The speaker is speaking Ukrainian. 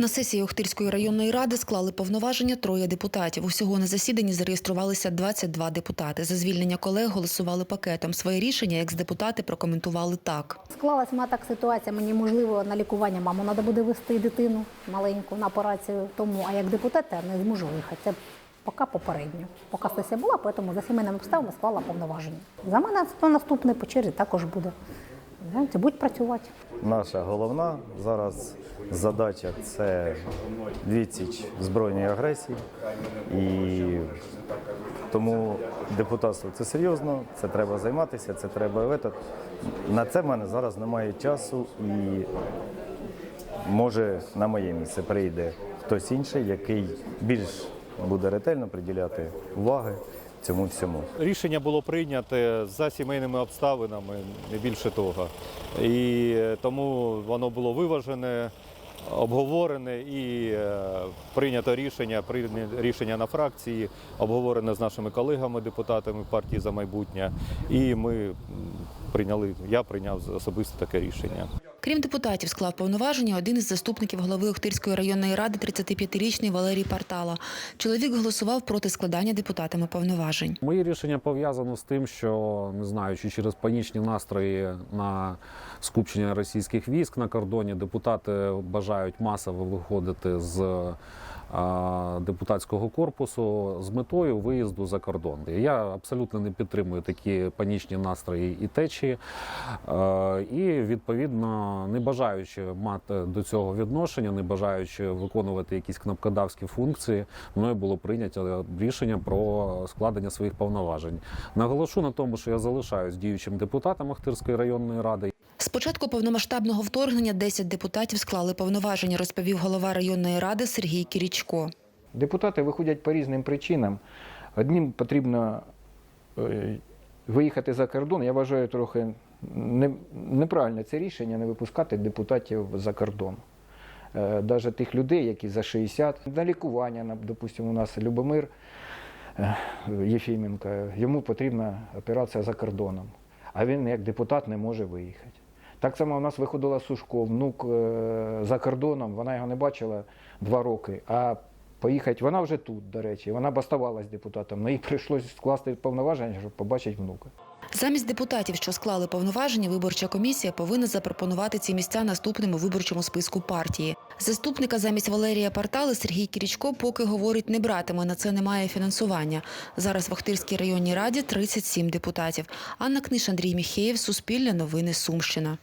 На сесії Охтирської районної ради склали повноваження троє депутатів. Усього на засіданні зареєструвалися 22 депутати. За звільнення колег голосували пакетом. Своє рішення екс-депутати прокоментували так. Склалась моя так ситуація, мені можливо на лікування маму треба буде вести дитину маленьку на операцію. Тому, а як депутат я не зможу виїхати. Це поки попередньо. Поки сесія була, тому за сімейними обставинами склала повноваження. За мене наступний по черзі також буде. Знаєте, будь працювати. Наша головна зараз задача це відсіч збройної агресії. І тому депутатство це серйозно, це треба займатися, це треба вето. На це в мене зараз немає часу і може на моє місце прийде хтось інший, який більш буде ретельно приділяти уваги цьому всьому. Рішення було прийняте за сімейними обставинами, не більше того. І тому воно було виважене, обговорене і е, прийнято рішення, прийняте рішення на фракції, обговорене з нашими колегами, депутатами партії за майбутнє. І ми прийняли, я прийняв особисто таке рішення. Крім депутатів, склав повноваження один із заступників голови Охтирської районної ради 35-річний Валерій Партала. Чоловік голосував проти складання депутатами повноважень. Моє рішення пов'язано з тим, що не знаю, чи через панічні настрої на скупчення російських військ на кордоні депутати бажають масово виходити з депутатського корпусу з метою виїзду за кордон. Я абсолютно не підтримую такі панічні настрої і течії, і відповідно не бажаючи мати до цього відношення, не бажаючи виконувати якісь кнопкодавські функції, мною було прийнято рішення про складення своїх повноважень. Наголошу на тому, що я залишаюсь діючим депутатом Охтирської районної ради. Початку повномасштабного вторгнення 10 депутатів склали повноваження, розповів голова районної ради Сергій Кірічко. Депутати виходять по різним причинам. Одним потрібно е, виїхати за кордон. Я вважаю трохи не- неправильне це рішення не випускати депутатів за кордон. Навіть тих людей, які за 60, на лікування, допустимо, у нас Любомир е, Єфіменко, йому потрібна операція за кордоном, а він як депутат не може виїхати. Так само у нас виходила Сушко, внук е, за кордоном, вона його не бачила два роки. А поїхати, вона вже тут, до речі, вона б оставалась депутатом, але їй прийшлося скласти повноваження, щоб побачити внука. Замість депутатів, що склали повноваження, виборча комісія повинна запропонувати ці місця наступному виборчому списку партії. Заступника замість Валерія Партали Сергій Кірічко поки говорить не братиме, на це немає фінансування. Зараз в Охтирській районній раді 37 депутатів. Анна Книж, Андрій Міхеєв, Суспільне новини Сумщина.